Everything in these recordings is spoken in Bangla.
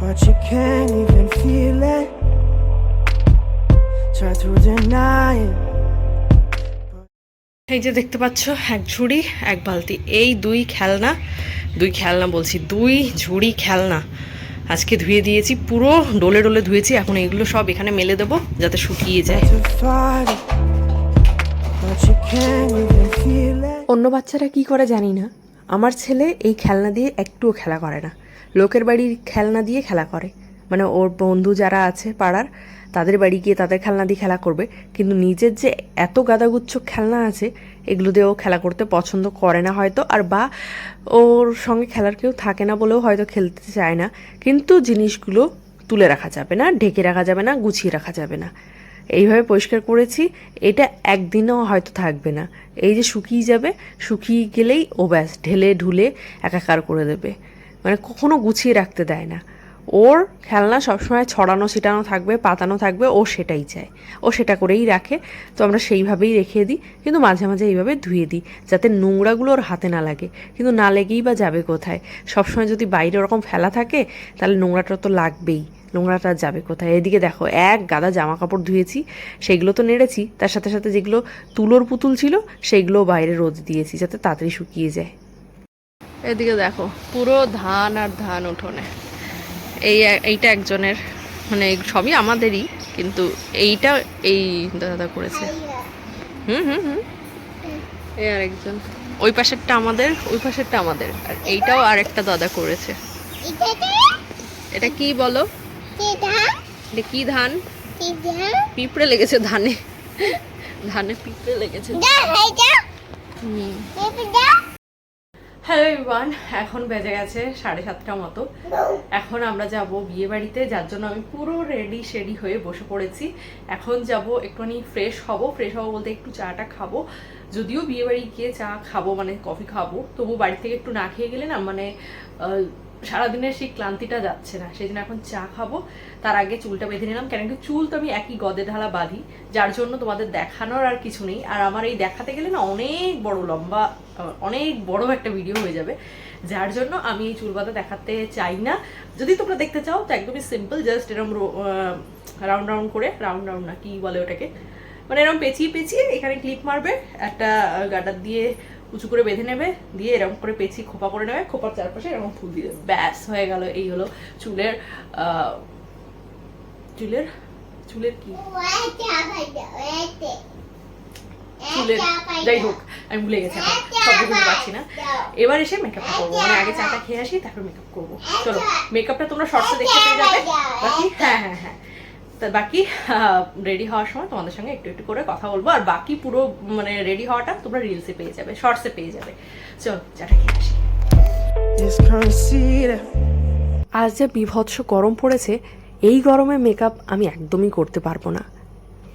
but you can't even feel it. Try to deny it. এই যে দেখতে পাচ্ছ এক ঝুড়ি এক বালতি এই দুই খেলনা দুই খেলনা বলছি দুই ঝুড়ি খেলনা আজকে ধুয়ে দিয়েছি পুরো ডোলে ডোলে ধুয়েছি এখন এইগুলো সব এখানে মেলে দেবো যাতে শুকিয়ে যায়. অন্য বাচ্চারা কি করে জানি না আমার ছেলে এই খেলনা দিয়ে একটুও খেলা করে না লোকের বাড়ির খেলনা দিয়ে খেলা করে। মানে ওর বন্ধু যারা আছে পাড়ার, তাদের বাড়ি গিয়ে তাদের খেলনা দিয়ে খেলা করবে। কিন্তু নিজের যে এত গাদাগুচ্ছ খেলনা আছে, এগুলো দিয়ে ও খেলা করতে পছন্দ করে না হয়তো, আর বা ওর সঙ্গে খেলার কেউ থাকে না বলেও হয়তো খেলতে চায় না। কিন্তু জিনিসগুলো তুলে রাখা যাবে না, ঢেকে রাখা যাবে না, গুছিয়ে রাখা যাবে না। এইভাবে পরিষ্কার করেছি, এটা একদিনও হয়তো থাকবে না। এই যে শুকিয়ে যাবে, শুকিয়ে গেলেই ও ব্যাস, ঢেলে ঢুলে একাকার করে দেবে। মানে কখনো গুছিয়ে রাখতে দেয় না। ওর খেলনা সবসময় ছড়ানো, ছিটানো থাকবে, পাতানো থাকবে, ও সেটাই চায়। ও সেটা করেই রাখে। তো আমরা সেইভাবেই রেখে দিই, কিন্তু মাঝে মাঝে এইভাবে ধুয়ে দিই, যাতে নোংরাগুলো ওর হাতে না লাগে। কিন্তু না লেগেই বা যাবে কোথায়? সবসময় যদি বাইরে ওরকম ফেলা থাকে, তাহলে নোংরাটা তো লাগবেই। নোংরাটা যাবে কোথায়? এদিকে দেখো, এক গাদা জামা কাপড় ধুয়েছি, সেগুলো তো নেড়েছি, তার সাথে সাথে যেগুলো তুলোর পুতুল ছিল সেইগুলো বাইরে রোদ দিয়েছি, যাতে তাড়াতাড়ি শুকিয়ে যায়। এদিকে দেখো পুরো ধান আর ধান উঠোনে। এই এইটা একজনের মানে সবই আমাদেরই কিন্তু এইটা এই দাদা করেছে। হুম হুম হুম। এই আর একজন ওই পাশেরটা আমাদের ওই পাশেরটা আমাদের। আর এইটাও আরেকটা দাদা করেছে। এটা কি? বলো? এটা কি ধান? পিঁপড়ে লেগেছে ধানে। ধানে পিঁপড়ে লেগেছে। হুম। হ্যালো ইভান এখন বেজে গেছে সাড়ে সাতটা মতো। এখন আমরা যাব বিয়ে বাড়িতে যার জন্য আমি পুরো রেডি শেডি হয়ে বসে পড়েছি। এখন যাব একটুখানি ফ্রেশ হব। ফ্রেশ হব বলতে একটু চাটা খাব। যদিও বিয়ে বাড়ি গিয়ে চা খাব মানে কফি খাব, তবু বাড়ি থেকে একটু না খেয়ে গেলে না মানে সারাদিনের সেই ক্লান্তিটা যাচ্ছে না। সেই জন্য এখন চা খাব, তার আগে চুলটা বেঁধে নিলাম কেন কি চুল তো আমি একই গদে ঢালা বাঁধি, যার জন্য তোমাদের দেখানোর আর কিছু নেই। আর আমার এই দেখাতে গেলে না অনেক বড় লম্বা, অনেক বড় একটা ভিডিও হয়ে যাবে, যার জন্য আমি এই চুল বাঁধা দেখাতে চাই না। যদি তোমরা দেখতে চাও, তো একদমই সিম্পল জাস্ট এরকম রাউন্ড রাউন্ড করে রাউন্ড রাউন্ড না, কি বলে ওটাকে? মানে এরকম পেঁচিয়ে পেঁচিয়ে এখানে ক্লিপ মারবে, একটা গাডার দিয়ে উঁচু করে বেঁধে নেবে, দিয়ে এরকম করে পেঁচিয়ে খোপা করে নেবে, খোপার চারপাশে এরকম ফুল দিয়ে দেবে। ব্যাস, হয়ে গেল। এই হলো চুলের চুলের চুলের কি? চুলের, যাই হোক, আমি ভুলে গেছি সব বুঝতে পারছি না। এবার এসে মেকআপটা করব। মানে আগে চাটা খেয়ে আসি, তারপর মেকআপ করব। চলো মেকআপটা তোমরা শর্টসে দেখতে পেয়ে যাবে। হ্যাঁ হ্যাঁ হ্যাঁ। তা বাকি রেডি হওয়ার সময় তোমাদের সঙ্গে একটু একটু করে কথা বলব। আর বাকি পুরো মানে রেডি হওয়াটা তোমরা রিলসে পেয়ে যাবে শর্টসে পেয়ে যাবে। চল চাটা খেয়ে আসি. আজ যে বিভৎস গরম পড়েছে এই গরমে মেকআপ আমি একদমই করতে পারব না।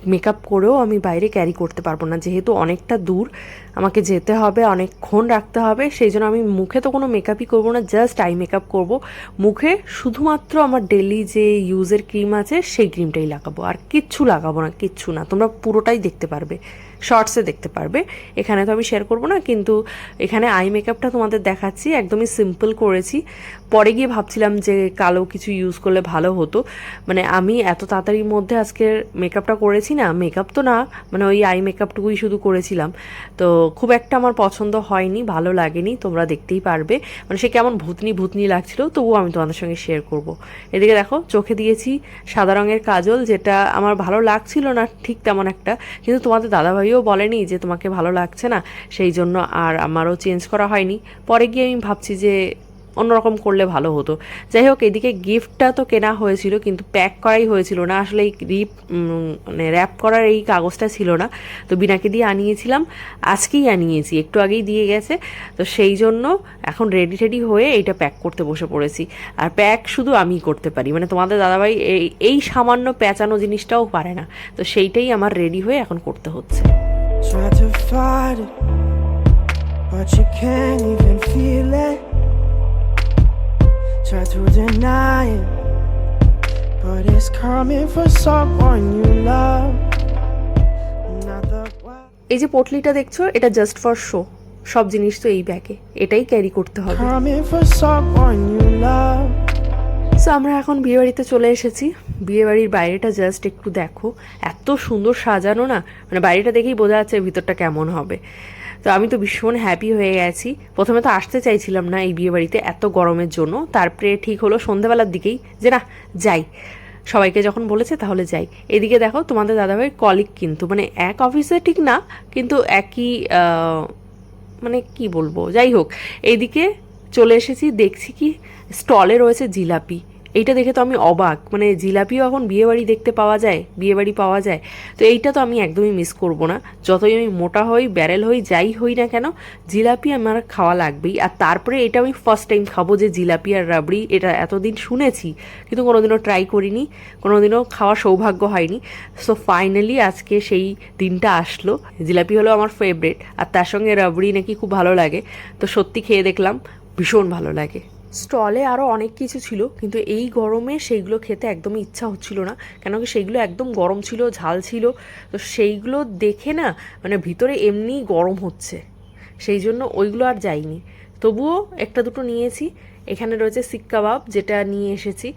মেকআপ করেও আমি বাইরে ক্যারি করতে পারব না। যেহেতু অনেকটা দূর, আমাকে যেতে হবে, অনেকক্ষণ রাখতে হবে, সেই জন্য আমি মুখে তো কোনো মেকআপই করব না জাস্ট আই মেকআপ করব। মুখে শুধুমাত্র আমার ডেলি যে ইউজের ক্রিম আছে, সেই ক্রিমটাই লাগাবো। আর কিচ্ছু লাগাবো না, কিচ্ছু না, তোমরা পুরোটাই দেখতে পারবে। শর্টসে দেখতে পারবে। এখানে তো আমি শেয়ার করব না, কিন্তু এখানে আই মেকআপটা তোমাদের দেখাচ্ছি, একদমই সিম্পল করেছি। পরে গিয়ে ভাবছিলাম যে কালো কিছু ইউজ করলে ভালো হতো। মানে আমি এত তাড়াতাড়ির মধ্যে আজকের মেকআপটা করেছি না মেকআপ তো না মানে ওই আই মেকআপটুকুই শুধু করেছিলাম। তো খুব একটা আমার পছন্দ হয়নি, ভালো লাগেনি, তোমরা দেখতেই পারবে। মানে সে কেমন ভূতনি ভূতনি লাগছিল, তবুও আমি তোমাদের সঙ্গে শেয়ার করব। এদিকে দেখো, চোখে দিয়েছি সাদা রঙের কাজল, যেটা আমার ভালো লাগছিল না ঠিক তেমন একটা, কিন্তু তোমাদের দাদাভাইও বলেনি যে তোমাকে ভালো লাগছে না, সেই জন্য আর আমারও চেঞ্জ করা হয়নি। পরে গিয়ে আমি ভাবছি যে অন্যরকম করলে ভালো হতো। যাই হোক, এদিকে গিফটটা তো কেনা হয়েছিল, কিন্তু প্যাক করাই হয়েছিল না। আসলে এই রিপ মানে র্যাপ করার এই কাগজটা ছিল না। তো বিনাকে দিয়ে আনিয়েছিলাম, আজকেই আনিয়েছি, একটু আগেই দিয়ে গেছে। তো সেই জন্য এখন রেডি টেডি হয়ে এইটা প্যাক করতে বসে পড়েছি। আর প্যাক শুধু আমিই করতে পারি মানে তোমাদের দাদাভাই এই এই সামান্য পেঁচানো জিনিসটাও পারে না। তো সেইটাই আমার রেডি হয়ে এখন করতে হচ্ছে। But you can't even feel it. Try to deny it, but it's coming for someone you love. এই যে পটলিটা দেখছ এটা জাস্ট ফর শো সব জিনিস তো এই ব্যাগে এটাই ক্যারি করতে হবে. সো আমরা এখন বিয়েবাড়িতে চলে এসেছি। বিয়েবাড়ির বাইরেটা জাস্ট একটু দেখো। এত সুন্দর সাজানো না। মানে বাড়িটা দেখেই বোঝা যাচ্ছে ভিতরটা কেমন হবে। তো আমি তো ভীষণ হ্যাপি হয়ে গেছি। প্রথমে তো আসতে চাইছিলাম না এই বিয়েবাড়িতে এত গরমের জন্য। তারপরে ঠিক হলো সন্ধ্যাবেলার দিকেই যে না, যাই। সবাইকে যখন বলেছে তাহলে যাই। এদিকে দেখো তোমাদের দাদাভাই কলিগ কিন্তু মানে এক অফিসে ঠিক না, কিন্তু একই মানে কি বলব, যাই হোক। এইদিকে চলে এসেছি, দেখছি কি স্টলে রয়েছে জিলাপি। এইটা দেখে তো আমি অবাক। মানে জিলাপিও এখন বিয়েবাড়ি দেখতে পাওয়া যায়, বিয়েবাড়ি পাওয়া যায়। তো এইটা তো আমি একদমই মিস করব না। যতই আমি মোটা হই ব্যারেল হই, যাই হই না কেন, জিলাপি আমার খাওয়া লাগবেই। আর তারপরে এটা আমি ফার্স্ট টাইম খাব যে জিলাপি আর রাবড়ি, এটা এতদিন শুনেছি, কিন্তু কোনোদিনও ট্রাই করিনি, কোনোদিনও খাওয়ার সৌভাগ্য হয়নি। সো ফাইনালি আজকে সেই দিনটা আসলো। জিলাপি হলো আমার ফেভারিট আর তার সঙ্গে রাবড়ি নাকি খুব ভালো লাগে। তো সত্যি খেয়ে দেখলাম, ভীষণ ভালো লাগে। স্টলে আরও অনেক কিছু ছিল, কিন্তু এই গরমে সেইগুলো খেতে একদমই ইচ্ছা হচ্ছিল না। কেন কি সেইগুলো একদম গরম ছিল, ঝাল ছিল। তো সেইগুলো দেখে না মানে ভিতরে এমনি গরম হচ্ছে। সেই জন্য ওইগুলো আর যাইনি তবুও একটা দুটো নিয়েছি। এখানে রয়েছে শিক কাবাব, যেটা নিয়ে এসেছি।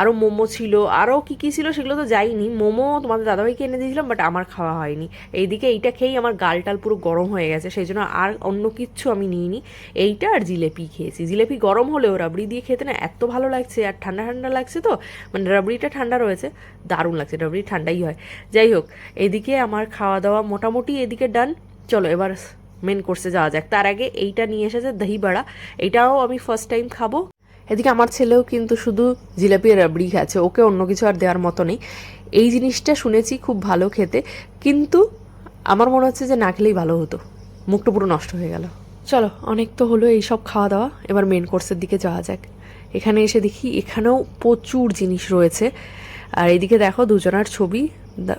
আরও মোমো ছিল। আরও কী কী ছিল সেগুলো তো যাইনি। মোমো তোমাদের দাদাভাইকে এনে দিয়েছিলাম বাট আমার খাওয়া হয়নি। এইদিকে এইটা খেয়েই আমার গালটাল পুরো গরম হয়ে গেছে, সেই জন্য আর অন্য কিচ্ছু আমি নিইনি। এইটা আর জিলেপি খেয়েছি। জিলেপি গরম হলেও রাবড়ি দিয়ে খেতে না এত ভালো লাগছে, আর ঠান্ডা ঠান্ডা লাগছে তো মানে রাবড়িটা ঠান্ডা রয়েছে, দারুণ লাগছে রাবড়ি ঠান্ডাই হয়। যাই হোক, এদিকে আমার খাওয়া দাওয়া মোটামুটি এদিকে ডান চলো এবার মেন কোর্সে যাওয়া যাক। তার আগে এইটা নিয়ে এসেছে দহি বাড়া এটাও আমি ফার্স্ট টাইম খাব। এদিকে আমার ছেলেও কিন্তু শুধু জিলাপি রাবড়ি খাচ্ছে। ওকে অন্য কিছু আর দেওয়ার মতো নেই। এই জিনিসটা শুনেছি খুব ভালো খেতে। কিন্তু আমার মনে হচ্ছে যে না খেলেই ভালো হতো। মুখটা পুরো নষ্ট হয়ে গেল। চলো, অনেক তো হলো এই সব খাওয়া দাওয়া। এবার মেন কোর্সের দিকে যাওয়া যাক। এখানে এসে দেখি এখানেও প্রচুর জিনিস রয়েছে। আর এদিকে দেখো দুজনার ছবি।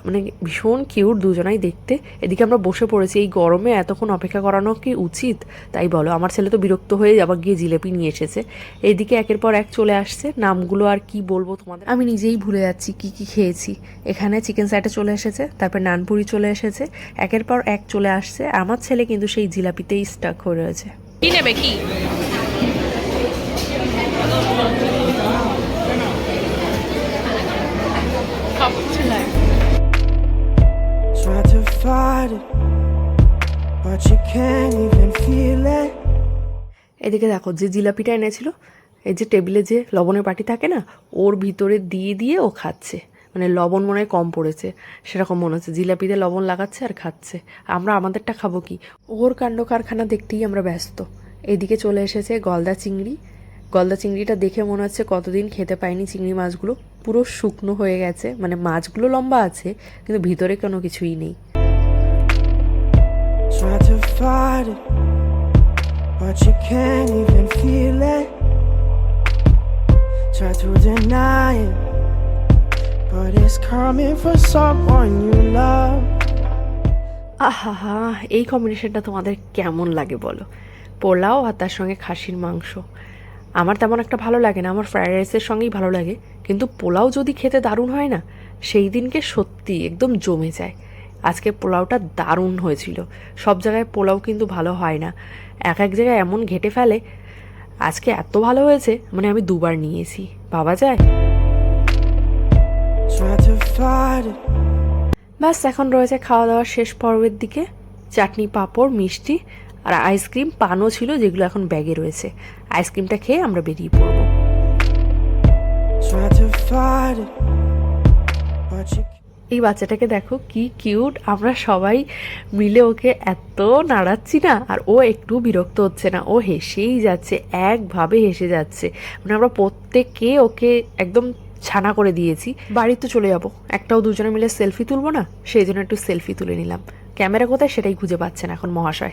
মানে ভীষণ কিউট দুজনাই দেখতে। এদিকে আমরা বসে পড়েছি, এই গরমে এতক্ষণ অপেক্ষা করানো কি উচিত? তাই বলো, আমার ছেলে তো বিরক্ত হয়ে আবার গিয়ে জিলেপি নিয়ে এসেছে। এইদিকে একের পর এক চলে আসছে, নামগুলো আর কি বলব তোমাদের? আমি নিজেই ভুলে যাচ্ছি কি কি খেয়েছি। এখানে চিকেন সাইডে চলে এসেছে, তারপর নানপুরি চলে এসেছে, একের পর এক চলে আসছে। আমার ছেলে কিন্তু সেই জিলাপিতেই স্টাক হয়ে রয়েছে। কি নেবে কি? এদিকে দেখো, যে জিলাপিটা এনেছিল, এই যে টেবিলে যে লবণের বাটি থাকে না, ওর ভিতরে দিয়ে দিয়ে ও খাচ্ছে। মানে লবণ মনে হয় কম পড়েছে, সেরকম মনে হচ্ছে। জিলাপিতে লবণ লাগাচ্ছে আর খাচ্ছে। আমরা আমাদেরটা খাব কি? ওর কাণ্ড কারখানা দেখতেই আমরা ব্যস্ত। এদিকে চলে এসেছে গলদা চিংড়ি। গলদা চিংড়িটা দেখে মনে হচ্ছে কতদিন খেতে পাইনি চিংড়ি মাছগুলো। পুরো শুকনো হয়ে গেছে মানে মাছগুলো লম্বা আছে, কিন্তু ভিতরে কোনো কিছুই নেই। Try to fight it, but you can't even feel it. Try to deny it, but it's coming for someone you love. আহা এই কম্বিনেশনটা তোমাদের কেমন লাগে বলো পোলাও আর তার সঙ্গে খাসির মাংস আমার তেমন একটা ভালো লাগে না আমার ফ্রায়েড রাইসের সঙ্গেই ভালো লাগে কিন্তু পোলাও যদি খেতে দারুণ হয় না সেই দিনকে সত্যি একদম জমে যায় আজকে পোলাওটা দারুণ হয়েছিল। সব জায়গায় পোলাও কিন্তু ভালো হয় না। এক এক জায়গায় এমন ঘেটে ফেলে আজকে এত ভালো হয়েছে মানে আমি দুবার নিয়েছি। ভাবা যায়? ব্যাস এখন রয়েছে খাওয়া দাওয়ার শেষ পর্বের দিকে। চাটনি পাঁপড় মিষ্টি আর আইসক্রিম পানও ছিল যেগুলো এখন ব্যাগে রয়েছে। আইসক্রিমটা খেয়ে আমরা বেরিয়ে পড়ব। এই বাচ্চাটাকে দেখো কি কিউট। আমরা সবাই মিলে ওকে এত নাড়াচ্ছি না, আর ও একটু বিরক্ত হচ্ছে না। ও হেসেই যাচ্ছে, একভাবে হেসে যাচ্ছে। মানে আমরা প্রত্যেককে ওকে একদম ছানা করে দিয়েছি। বাড়িতে চলে যাব, একটাও দুজনে মিলে সেলফি তুলবো না, সেই জন্য একটু সেলফি তুলে নিলাম। ক্যামেরা কোথায় সেটাই খুঁজে পাচ্ছেন এখন মহাশয়.